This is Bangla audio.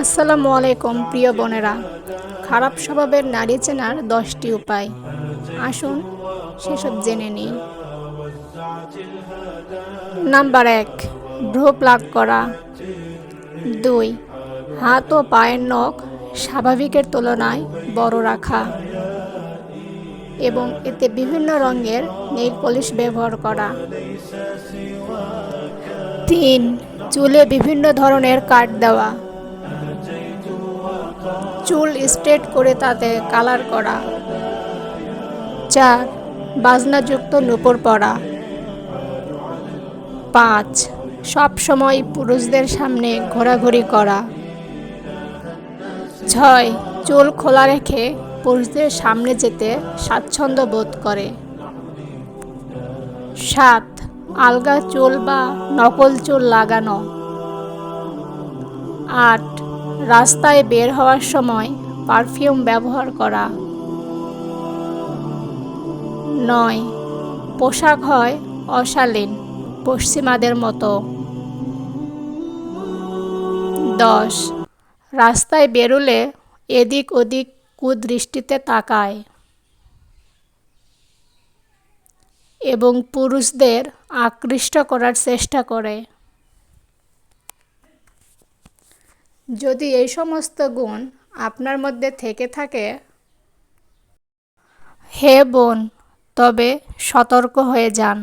আসসালামু আলাইকুম প্রিয় বোনেরা। খারাপ স্বভাবের নারী চেনার দশটি উপায়। আসুন, সেসব জেনে নিই। নাম্বার এক ভ্রু প্লাগ করা। দুই, হাত ও পায়ের নখ স্বাভাবিকের তুলনায় বড় রাখা। এবং এতে বিভিন্ন রঙের নেইল পলিশ ব্যবহার করা। তিন, চুলে বিভিন্ন ধরনের কাট দেওয়া। চুল স্ট্রেট করে তাতে কালার করা। চার, বাজনাযুক্ত নূপুর পরা। পাঁচ সব সময় পুরুষদের সামনে ঘোরাঘুরি করা। ছয়, চুল খোলা রেখে পুরুষদের সামনে যেতে স্বাচ্ছন্দ্য বোধ করে। সাত, আলগা চুল বা নকল চুল লাগানো। আট রাস্তায় বের হওয়ার সময় পারফিউম ব্যবহার করা। নয়, পোশাক হয় অশালীন, পশ্চিমাদের মতো। দশ, রাস্তায় বেরোলে এদিক ওদিক কুদৃষ্টিতে তাকায়। এবং পুরুষদের আকৃষ্ট করার চেষ্টা করে। যদি এই সমস্ত গুণ আপনার মধ্যে থেকে থাকে হে বোন তবে সতর্ক হয়ে যান।